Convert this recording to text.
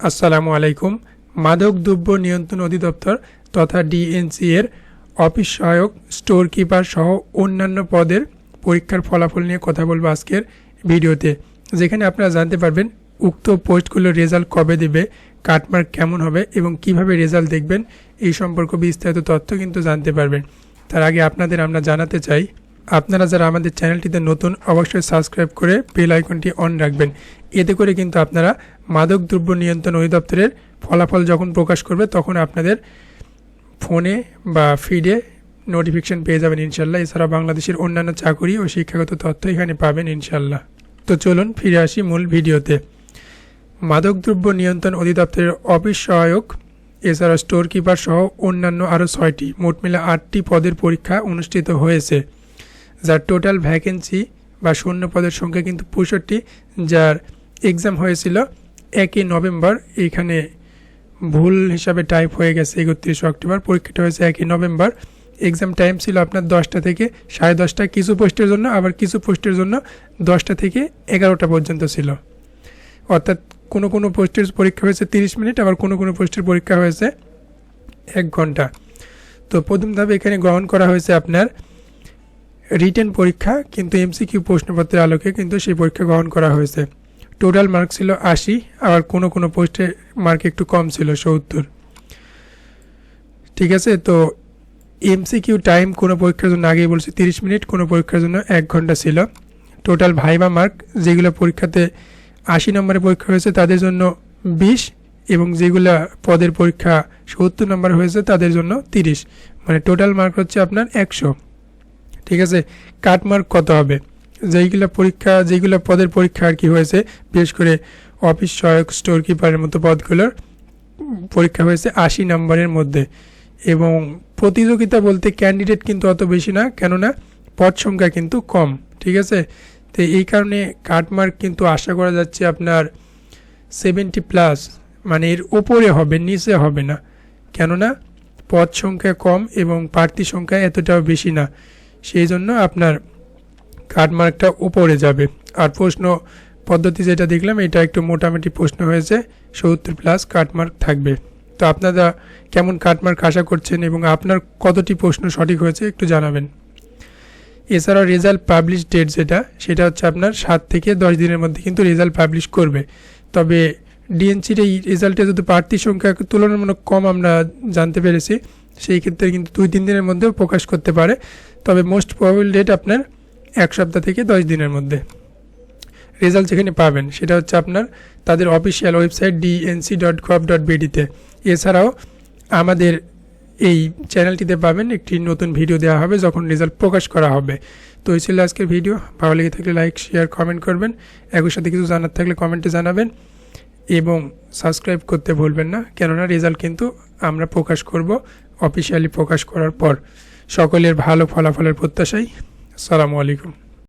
আসসালামু আলাইকুম। মাদক দ্রব্য নিয়ন্ত্রণ অধিদপ্তর তথা ডিএনসি এর অফিস সহায়ক স্টোর কিপার সহ অন্যান্য পদের পরীক্ষার ফলাফল নিয়ে কথা বলব আজকের ভিডিওতে। যেখানে আপনারা জানতে পারবেন উক্ত পোস্টগুলোর রেজাল্ট কবে দেবে, কাটমার্ক কেমন হবে এবং কীভাবে রেজাল্ট দেখবেন, এই সম্পর্ক বিস্তারিত তথ্য কিন্তু জানতে পারবেন। তার আগে আপনাদের আমরা জানাতে চাই আপনারা যারা আমাদের চ্যানেলটিতে নতুন, অবশ্যই সাবস্ক্রাইব করে বেল আইকনটি অন রাখবেন। এতে করে কিন্তু আপনারা মাদক দ্রব্য নিয়ন্ত্রণ অধিদপ্তরের ফলাফল যখন প্রকাশ করবে, তখন আপনাদের ফোনে বা ফিডে নোটিফিকেশন পেয়ে যাবেন ইনশাল্লাহ। এছাড়া বাংলাদেশের অন্যান্য চাকরি ও শিক্ষাগত তথ্য এখানে পাবেন ইনশাল্লাহ। তো চলুন ফিরে আসি মূল ভিডিওতে। মাদকদ্রব্য নিয়ন্ত্রণ অধিদপ্তরের অফিস সহায়ক, এছাড়া স্টোর কিপার সহ অন্যান্য আরও ছয়টি, মোট মিলে আটটি পদের পরীক্ষা অনুষ্ঠিত হয়েছে। যার টোটাল ভ্যাকেন্সি বা শূন্য পদের সংখ্যা কিন্তু পঁয়ষট্টি, যার এক্সাম হয়েছিল একই নভেম্বর, এইখানে ভুল হিসাবে টাইপ হয়ে গেছে একত্রিশে অক্টোবর, পরীক্ষাটা হয়েছে একই নভেম্বর এক্সাম টাইম ছিল আপনার দশটা থেকে সাড়ে দশটা কিছু পোস্টের জন্য, আবার কিছু পোস্টের জন্য দশটা থেকে এগারোটা পর্যন্ত ছিল। অর্থাৎ কোনো কোনো পোস্টের পরীক্ষা হয়েছে তিরিশ মিনিট, আবার কোনো কোনো পোস্টের পরীক্ষা হয়েছে এক ঘণ্টা। তো প্রথম ধাপে এখানে গ্রহণ করা হয়েছে আপনার রিটেন পরীক্ষা, কিন্তু এমসিকিউ প্রশ্নপত্রের আলোকে কিন্তু সেই পরীক্ষা গ্রহণ করা হয়েছে। টোটাল মার্ক ছিল আশি, আবার কোনো কোনো পোস্টে মার্ক একটু কম ছিল, সত্তর। ঠিক আছে, তো এমসিকিউ টাইম কোনো পরীক্ষার জন্য, আগেই বলছি তিরিশ মিনিট, কোনো পরীক্ষার জন্য এক ঘণ্টা ছিল। টোটাল ভাইবা মার্ক যেগুলো পরীক্ষাতে আশি নম্বরের পরীক্ষা হয়েছে, তাদের জন্য বিশ, এবং যেগুলো পদের পরীক্ষা সত্তর নম্বর হয়েছে, তাদের জন্য তিরিশ। মানে টোটাল মার্ক হচ্ছে আপনার একশো। ঠিক আছে কাটমার্ক কত হবে? যেইগুলো পরীক্ষা যেগুলো পদের পরীক্ষা আর কি হয়েছে, বিশেষ করে অফিস সহায়ক স্টোর কিপারের মতো পদগুলোর পরীক্ষা হয়েছে আশি নম্বরের মধ্যে। এবং প্রতিযোগিতা বলতে ক্যান্ডিডেট কিন্তু অত বেশি না, কেননা পদ সংখ্যা কিন্তু কম, ঠিক আছে? তো এই কারণে কাটমার্ক কিন্তু আশা করা যাচ্ছে আপনার সেভেন্টি প্লাস মানে এর উপরে হবে, নিচে হবে না। কেননা পদ সংখ্যা কম এবং প্রার্থী সংখ্যা এতটাও বেশি না। সেই জন্য আপনার কাটমার্কটা উপরে যাবে। আর প্রশ্ন পদ্ধতি যেটা দেখলাম, এটা একটু মোটামুটি প্রশ্ন হয়েছে, সত্তর প্লাস কাটমার্ক থাকবে। তো আপনারা কেমন কাটমার্ক আশা করছেন এবং আপনার কতটি প্রশ্ন সঠিক হয়েছে একটু জানাবেন। এছাড়াও রেজাল্ট পাবলিশ ডেট যেটা, সেটা হচ্ছে আপনার সাত থেকে দশ দিনের মধ্যে কিন্তু রেজাল্ট পাবলিশ করবে। তবে ডিএনসির এই রেজাল্টে যদি প্রার্থী সংখ্যা তুলনামূলক কম আমরা জানতে পেরেছি সেই ক্ষেত্রে কিন্তু দুই, তিন দিনের মধ্যেও প্রকাশ করতে পারে। তবে মোস্ট প্রবাবল ডেট আপনার এক সপ্তাহ থেকে দশ দিনের মধ্যে। রেজাল্ট যেখানে পাবেন। সেটা হচ্ছে আপনার তাদের official website DNC dot gov dot বিডিতে এছাড়াও আমাদের এই চ্যানেলটিতে পাবেন একটি নতুন ভিডিও দেওয়া হবে যখন রেজাল্ট প্রকাশ করা হবে। তো এই ছিল আজকের ভিডিও ভালো লেগে থাকলে লাইক শেয়ার কমেন্ট করবেন। একই সাথে কিছু জানার থাকলে কমেন্টে জানাবেন। এবং সাবস্ক্রাইব করতে ভুলবেন না। কেননা রেজাল্ট কিন্তু আমরা প্রকাশ করব অফিসিয়ালি প্রকাশ করার পর। সকলের ভালো ফলাফলের প্রত্যাশাই আসসালামু আলাইকুম।